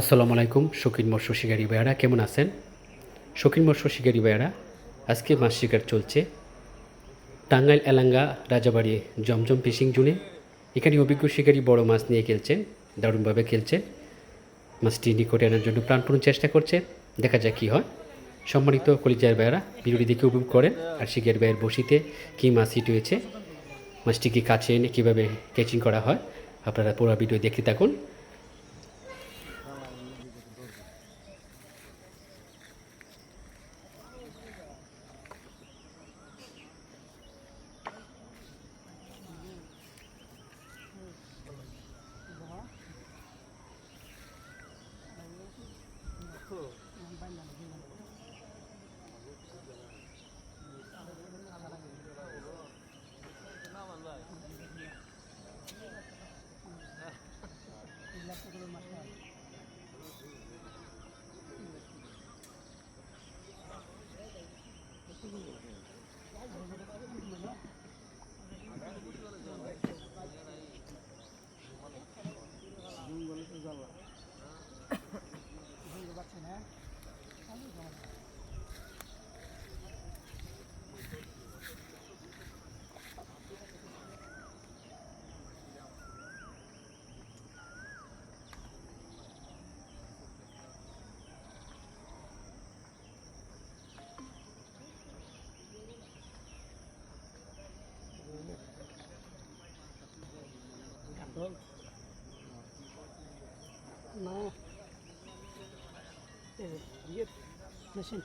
আসসালামু আলাইকুম, শৌখিন মৎস্য শিকারী ভাইয়ারা, কেমন আছেন? শৌখিন মৎস্য শিকারী ভাইয়ারা, আজকে মাছ শিকার চলছে টাঙ্গাইল এলাঙ্গা রাজাবাড়ি জমজম ফিশিং জুনে এখানে অভিজ্ঞ শিকারী বড় মাছ নিয়ে খেলছেন, দারুণভাবে খেলছেন মাছটি নিকটে আনার জন্য প্রাণপূর্ণ চেষ্টা করছে, দেখা যাক কী হয়। সম্মানিত কলিজার ভাইয়ারা, ভিডিওটি দেখে উপভোগ করেন আর শিকার ভাইয়ের বসিতে কী মাছ হিট হয়েছে মাছটিকে কাছে এনে কীভাবে ক্যাচিং করা হয়, আপনারা পুরো ভিডিও দেখতে থাকুন। No. Evet, gir. Mesin.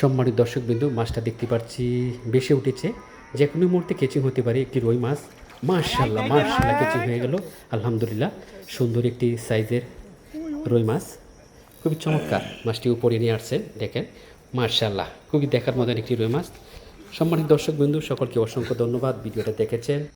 সম্মানিত দর্শকবিন্দু, মাছটা দেখতে পাচ্ছি বেশি উঠেছে। যে কোনো মুহূর্তে কেচিং হতে পারে একটি রুই মাছ। মার্শাল্লাহ মার্শাল্লাহ কেচিং হয়ে গেল। আলহামদুলিল্লাহ, সুন্দর একটি সাইজের রুই মাছ। খুবই চমৎকার মাছটি উপরে নিয়ে আসছেন দেখেন। মার্শাল্লাহ খুবই দেখার মতন একটি রুই মাছ। সম্মানিত দর্শকবিন্দু, সকলকে অসংখ্য ধন্যবাদ। ভিডিওটা দেখেছেন।